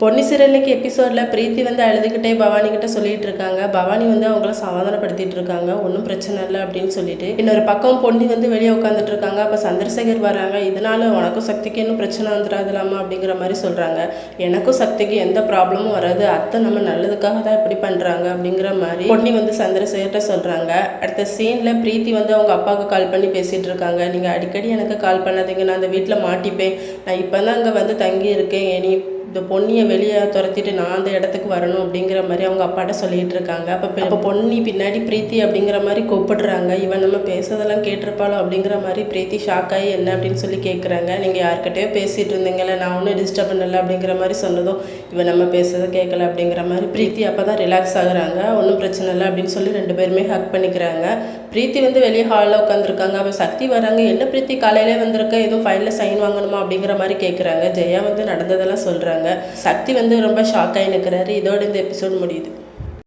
பொன்னி சீரியலுக்கு எபிசோடில் பிரீத்தி வந்து அழுதுகிட்டே பவானிக்கிட்ட சொல்லிட்டு இருக்காங்க. பவானி வந்து அவங்கள சமாதானப்படுத்திட்டு இருக்காங்க. ஒன்றும் பிரச்சனை இல்லை அப்படின்னு சொல்லிட்டு. இன்னொரு பக்கம் பொன்னி வந்து வெளியே உட்காந்துட்டு இருக்காங்க. அப்போ சந்திரசேகர் வராங்க. இதனால உனக்கும் சக்திக்கு இன்னும் பிரச்சனை வந்துடாதுலாமா அப்படிங்கிற மாதிரி சொல்கிறாங்க எனக்கும் சக்திக்கு எந்த ப்ராப்ளமும் வராது. அத்தை நம்ம நல்லதுக்காக தான் இப்படி பண்ணுறாங்க அப்படிங்கிற மாதிரி பொன்னி வந்து சந்திரசேகர்கிட்ட சொல்கிறாங்க அடுத்த சீனில் பிரீத்தி வந்து அவங்க அப்பாவுக்கு கால் பண்ணி பேசிகிட்டு இருக்காங்க. நீங்கள் அடிக்கடி எனக்கு கால் பண்ணாதீங்க. நான் அந்த வீட்டில் மாட்டிப்பேன். நான் இப்போ தான் அங்கே வந்து தங்கி இருக்கேன் இனி இந்த பொன்னியை வெளியே துரத்திட்டு நான் அந்த இடத்துக்கு வரணும் அப்படிங்கிற மாதிரி அவங்க அப்பாட்ட சொல்லிட்டு இருக்காங்க. அப்போ இப்போ பொன்னி பின்னாடி பிரீத்தி அப்படிங்கிற மாதிரி கூப்பிடுறாங்க. இவன் நம்ம பேசுறதெல்லாம் கேட்டிருப்பாளோ அப்படிங்கிற மாதிரி பிரீத்தி ஷாக் ஆகி என்ன அப்படின்னு சொல்லி கேட்குறாங்க நீங்கள் யார்கிட்டயோ பேசிகிட்டு இருந்தீங்கல்ல நான் ஒன்றும் டிஸ்டர்ப் பண்ணல அப்படிங்கிற மாதிரி சொன்னதும் இவன் நம்ம பேசுறதை கேட்கல அப்படிங்கிற மாதிரி பிரீத்தி அப்போ தான் ரிலாக்ஸ் ஆகுறாங்க. ஒன்றும் பிரச்சனை இல்லை அப்படின்னு சொல்லி ரெண்டு பேருமே ஹக் பண்ணிக்கிறாங்க. பிரீத்தி வந்து வெளியே ஹாலில் உட்காந்துருக்காங்க அவன் சக்தி வராங்க. என்ன பிரீத்தி காலையிலே வந்திருக்க? எதுவும் ஃபைலில் சைன் வாங்கணுமா? அப்படிங்கிற மாதிரி கேட்குறாங்க ஜெயா வந்து நடந்ததெல்லாம் சொல்கிறாங்க சக்தி வந்து ரொம்ப ஷாக் ஆகி நிற்கிறாரு இதோட இந்த எபிசோட் முடியுது.